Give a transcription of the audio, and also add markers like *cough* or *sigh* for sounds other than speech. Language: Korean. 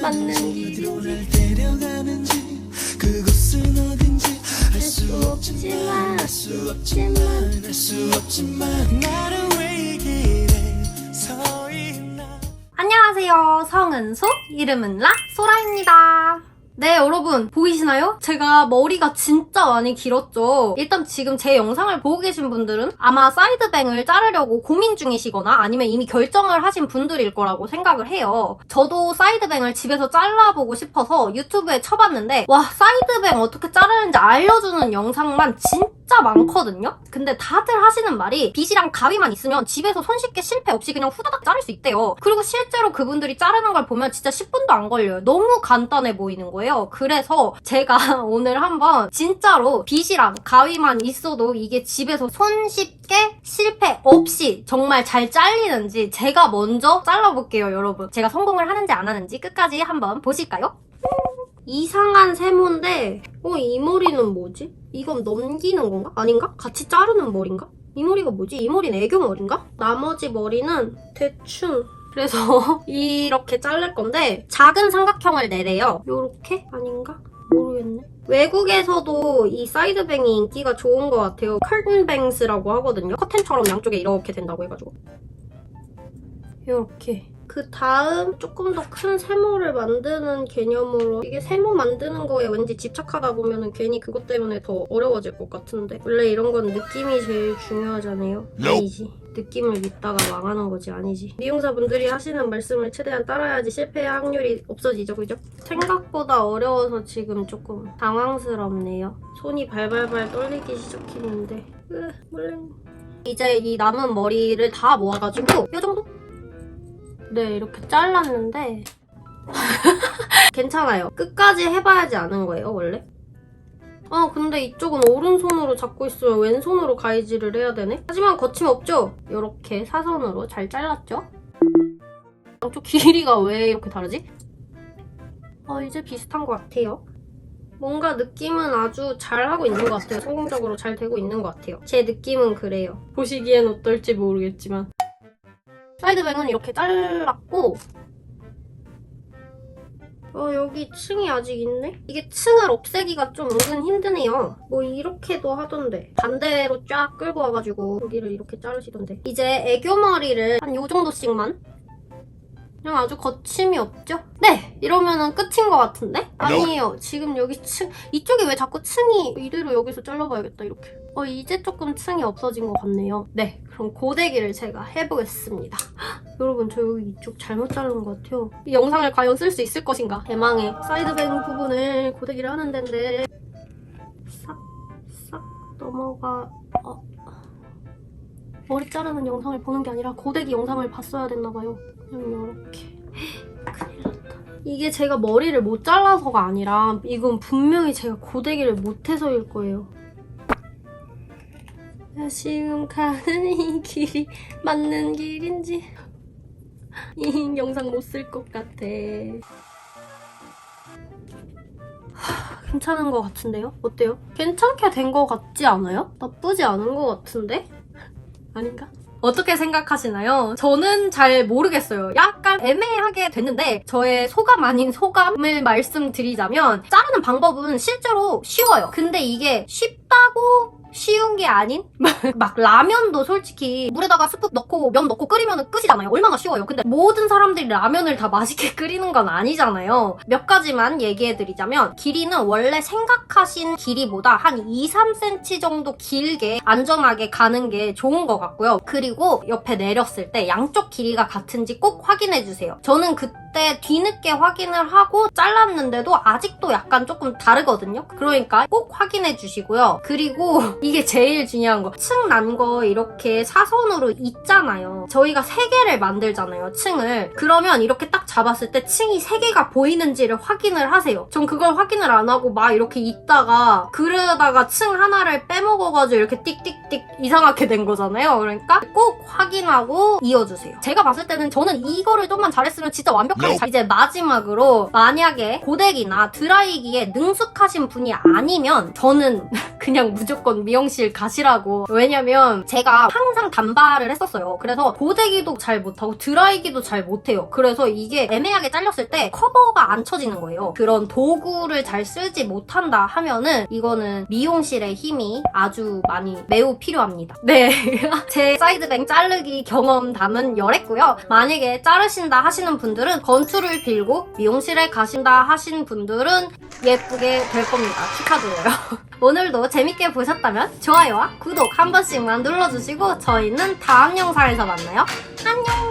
맞는 길인지. 그곳은 어딘지 알 수 없지만 알 수 없지만 알 수 없지만 나는 왜이 길에 서 있나? 안녕하세요. 성은소 이름은 라 소라입니다 네 여러분 보이시나요? 제가 머리가 진짜 많이 길었죠 일단 지금 제 영상을 보고 계신 분들은 아마 사이드뱅을 자르려고 고민 중이시거나 아니면 이미 결정을 하신 분들일 거라고 생각을 해요 저도 사이드뱅을 집에서 잘라보고 싶어서 유튜브에 쳐봤는데 와 사이드뱅 어떻게 자르는지 알려주는 영상만 진짜 많거든요 근데 다들 하시는 말이 빗이랑 가위만 있으면 집에서 손쉽게 실패 없이 그냥 후다닥 자를 수 있대요. 그리고 실제로 그분들이 자르는 걸 보면 진짜 10분도 안 걸려요. 너무 간단해 보이는 거예요. 그래서 제가 *laughs* 오늘 한번 진짜로 빗이랑 가위만 있어도 이게 집에서 손쉽게 실패 없이 정말 잘 잘리는지 제가 먼저 잘라볼게요, 여러분. 제가 성공을 하는지 안 하는지 끝까지 한번 보실까요? 이상한 세모인데 어 이 머리는 뭐지? 이건 넘기는 건가? 아닌가? 같이 자르는 머리인가? 이 머리가 뭐지? 이 머리는 애교 머리인가? 나머지 머리는 대충 그래서 *laughs* 이렇게 자를 건데 작은 삼각형을 내래요. 요렇게? 아닌가? 모르겠네. 외국에서도 이 사이드뱅이 인기가 좋은 것 같아요. 커튼뱅스라고 하거든요. 커튼처럼 양쪽에 이렇게 된다고 해가지고. 요렇게 그 다음 조금 더 큰 세모를 만드는 개념으로 이게 세모 만드는 거에 왠지 집착하다 보면 괜히 그것 때문에 더 어려워질 것 같은데 원래 이런 건 느낌이 제일 중요하잖아요. 아니지. 느낌을 믿다가 망하는 거지 아니지. 미용사분들이 하시는 말씀을 최대한 따라야지 실패 확률이 없어지죠 그죠? 생각보다 어려워서 지금 조금 당황스럽네요. 손이 발발발 떨리기 시작했는데. 으 몰래. 이제 이 남은 머리를 다 모아가지고 이 정도? 네, 이렇게 잘랐는데 *laughs* 괜찮아요. 끝까지 해봐야지 아는 거예요, 원래. 아, 근데 이쪽은 오른손으로 잡고 있으면 왼손으로 가위질을 해야 되네? 하지만 거침없죠? 이렇게 사선으로 잘 잘랐죠? 양쪽 길이가 왜 이렇게 다르지? 어, 이제 비슷한 것 같아요. 뭔가 느낌은 아주 잘하고 있는 것 같아요. 성공적으로 잘 되고 있는 것 같아요. 제 느낌은 그래요. 보시기엔 어떨지 모르겠지만. 사이드뱅은 이렇게 잘랐고 어 여기 층이 아직 있네? 이게 층을 없애기가 좀 은근 힘드네요 뭐 이렇게도 하던데 반대로 쫙 끌고 와가지고 여기를 이렇게 자르시던데 이제 애교머리를 한 요 정도씩만 그냥 아주 거침이 없죠? 네! 이러면은 끝인 것 같은데? 아니에요. 지금 여기 층, 이쪽이 왜 자꾸 층이 이대로 여기서 잘라봐야겠다, 이렇게. 어, 이제 조금 층이 없어진 것 같네요. 네, 그럼 고데기를 제가 해보겠습니다. 헉, *gasps* 여러분, 저 여기 이쪽 잘못 자른 것 같아요. 이 영상을 과연 쓸 수 있을 것인가? 대망의 사이드뱅 부분을 고데기를 하는 데인데 싹, 싹 넘어가... 어. 머리 자르는 영상을 보는 게 아니라 고데기 영상을 봤어야 됐나봐요. 그냥 이렇게. *gasps* 큰일 났다. 이게 제가 머리를 못 잘라서가 아니라 이건 분명히 제가 고데기를 못해서일 거예요. 나 지금 가는 이 길이 맞는 길인지 이 영상 못 쓸 것 같아. 하, 괜찮은 것 같은데요? 어때요? 괜찮게 된 것 같지 않아요? 나쁘지 않은 것 같은데? 아닌가? 어떻게 생각하시나요? 저는 잘 모르겠어요. 약간 애매하게 됐는데 저의 소감 아닌 소감을 말씀드리자면 자르는 방법은 실제로 쉬워요. 근데 이게 쉽다고 쉬운 게 아닌? 막 라면도 솔직히 물에다가 스프 넣고 면 넣고 끓이면 끝이잖아요. 얼마나 쉬워요. 근데 모든 사람들이 라면을 다 맛있게 *laughs* 끓이는 건 아니잖아요. 몇 가지만 얘기해드리자면 길이는 원래 생각하신 길이보다 한 2, 3cm 정도 길게 안전하게 가는 게 좋은 것 같고요. 그리고 옆에 내렸을 때 양쪽 길이가 같은지 꼭 확인해주세요. 저는 그때 뒤늦게 확인을 하고 잘랐는데도 아직도 약간 조금 다르거든요. 그러니까 꼭 확인해 주시고요. 그리고 *laughs* 이게 제일 중요한 거. 층 난 거 이렇게 사선으로 있잖아요. 저희가 세 개를 만들잖아요, 층을. 그러면 이렇게 딱 잡았을 때 층이 세 개가 보이는지를 확인을 하세요. 전 그걸 확인을 안 하고 막 이렇게 있다가 그러다가 층 하나를 빼먹어가지고 이렇게 띡띡띡 이상하게 된 거잖아요. 그러니까 꼭 확인하고 이어주세요. 제가 봤을 때는 저는 이거를 좀만 잘했으면 진짜 완벽 잘... 이제 마지막으로 만약에 고데기나 드라이기에 능숙하신 분이 아니면 저는 그냥 무조건 미용실 가시라고. 왜냐면 제가 항상 단발을 했었어요. 그래서 고데기도 잘 못하고 드라이기도 잘 못해요. 그래서 이게 애매하게 잘렸을 때 커버가 안 쳐지는 거예요. 그런 도구를 잘 쓰지 못한다 하면은 이거는 미용실의 힘이 아주 많이 매우 필요합니다. 네. *laughs* 제 사이드뱅 자르기 경험 담은 열했고요. 만약에 자르신다 하시는 분들은 건투를 빌고 미용실에 가신다 하신 분들은 예쁘게 될 겁니다. 축하드려요. *laughs* 오늘도 재밌게 보셨다면 좋아요와 구독 한 번씩만 눌러주시고 저희는 다음 영상에서 만나요. 안녕!